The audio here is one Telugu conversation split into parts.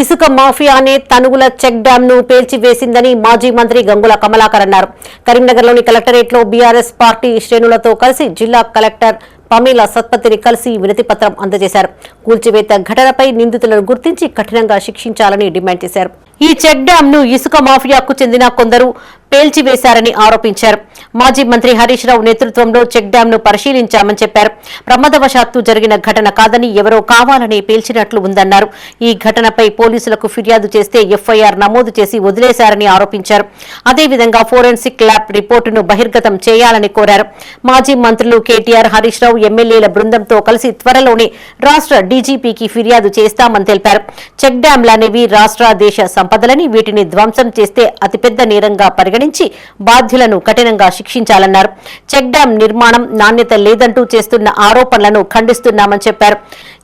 ఇసుక మాఫియానే తనుగుల చెక్ డ్యాం ను పేల్చివేసిందని మాజీ మంత్రి గంగుల కమలాకర్ అన్నారు. కరీంనగర్లోని కలెక్టరేట్లో బీఆర్ఎస్ పార్టీ శ్రేణులతో కలిసి జిల్లా కలెక్టర్ పమీల సత్పతిని కలిసి వినతి పత్రం అందజేశారు. కూల్చివేత ఘటనపై నిందితులను గుర్తించి కఠినంగా శిక్షించాలని డిమాండ్ చేశారు. ఈ చెక్ డ్యాం ను ఇసుక మాఫియాకు చెందిన కొందరు పేల్చివేశారని ఆరోపించారు. మాజీ మంత్రి హరీష్ రావు నేతృత్వంలో చెక్ డ్యాం ను పరిశీలించామని చెప్పారు. ప్రమాదవశాత్తు జరిగిన ఘటన కాదని ఎవరో కావాలని పేల్చినట్లు ఉందన్నారు. ఈ ఘటనపై పోలీసులకు ఫిర్యాదు చేస్తే ఎఫ్ఐఆర్ నమోదు చేసి వదిలేశారని ఆరోపించారు. అదేవిధంగా ఫోరెన్సిక్ ల్యాబ్ రిపోర్టును బహిర్గతం చేయాలని కోరారు. మాజీ మంత్రులు కేటీఆర్ హరీష్ రావు ఎమ్మెల్యేల బృందంతో కలిసి త్వరలోనే రాష్ట్ర డీజీపీకి ఫిర్యాదు చేస్తామని తెలిపారు. చెక్ డ్యాంలనేవి రాష్ట్ర దేశ సంపదలని వీటిని ధ్వంసం చేస్తే అతిపెద్ద నేరంగా పరిగణించి బాధ్యులను కఠినంగా శిక్షించాలన్నారు. చెక్ డ్యాం నిర్మాణం నాణ్యత లేదంటూ చేస్తున్న ఆరోపణలను ఖండిస్తున్నామని చెప్పారు.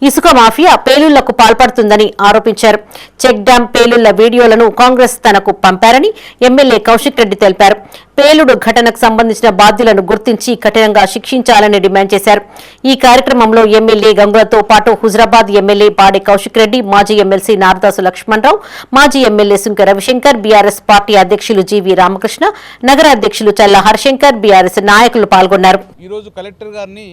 ఇసుక మాఫియా పేలుళ్ళకు పాల్పడుతుందని ఆరోపించారు. చెక్ డ్యాం పేలుళ్ళ వీడియోలను కాంగ్రెస్ తనకు పంపారని ఎమ్మెల్యే కౌశిక్ రెడ్డి తెలిపారు. పేలుడు ఘటనకు సంబంధించిన బాధ్యులను గుర్తించి కఠినంగా శిక్షించాలని డిమాండ్ చేశారు. ఈ కార్యక్రమంలో ఎమ్మెల్యే గంగులతో పాటు హుజరాబాద్ ఎమ్మెల్యే పాడి కౌశిక్ రెడ్డి మాజీ ఎమ్మెల్సీ నారదాసు లక్ష్మణరావు మాజీ MLA Sunka Ravishankar BRS party అధ్యక్షులు జీవీ రామకృష్ణ నగర అధ్యక్షులు చల్ల శంకర్ బీఆర్ఎస్ నాయకులు పాల్గొన్నారు. ఈరోజు కలెక్టర్ గారిని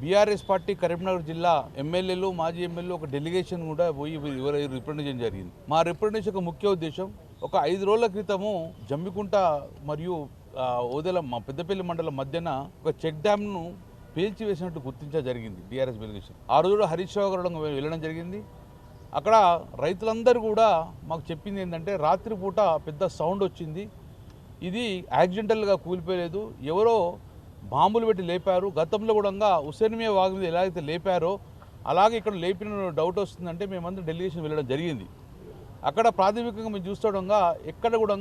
బీఆర్ఎస్ పార్టీ కరీంనగర్ జిల్లా ఎమ్మెల్యేలు మాజీ ఎమ్మెల్యే ఒక డెలిగేషన్ కూడా పోయి రిప్రజెంట్ చేయడం జరిగింది. మా రిప్రజెంటేషన్ యొక్క ముఖ్య ఉద్దేశం ఒక ఐదు రోజుల క్రితము జమ్మికుంట మరియు ఓదెల మా పెద్దపల్లి మండలం మధ్యన ఒక చెక్ డ్యామ్ను పేల్చివేసినట్టు గుర్తించడం జరిగింది డిఆర్ఎస్ డెలిగేషన్ ఆ రోజు హరీష్ రావు గారు వెళ్ళడం జరిగింది. అక్కడ రైతులందరూ కూడా మాకు చెప్పింది ఏంటంటే రాత్రిపూట పెద్ద సౌండ్ వచ్చింది. ఇది యాక్సిడెంటల్గా కూలిపోయలేదు ఎవరో బాంబులు పెట్టి లేపారు. గతంలో కూడా హుసేన్మియా వాగు మీద ఎలాగైతే లేపారో అలాగే ఇక్కడ లేపిన డౌట్ వస్తుందంటే మేమందరం డెలిగేషన్ వెళ్ళడం జరిగింది. అక్కడ ప్రాథమికంగా మేము చూస్తుండగా ఎక్కడ కూడా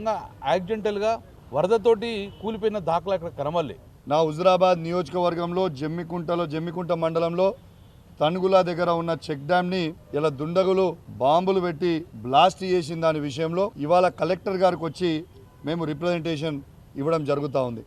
యాక్సిడెంటల్గా వరదతోటి కూలిపోయిన దాఖలా ఇక్కడ కనమల్లే నా హుజురాబాద్ నియోజకవర్గంలో జమ్మికుంటలో జమ్మికుంట మండలంలో తణుగుల దగ్గర ఉన్న చెక్ డ్యామ్ని ఇలా దుండగులు బాంబులు పెట్టి బ్లాస్ట్ చేసిన దాని విషయంలో ఇవాళ కలెక్టర్ గారికి వచ్చి మేము రిప్రజెంటేషన్ ఇవ్వడం జరుగుతూ ఉంది.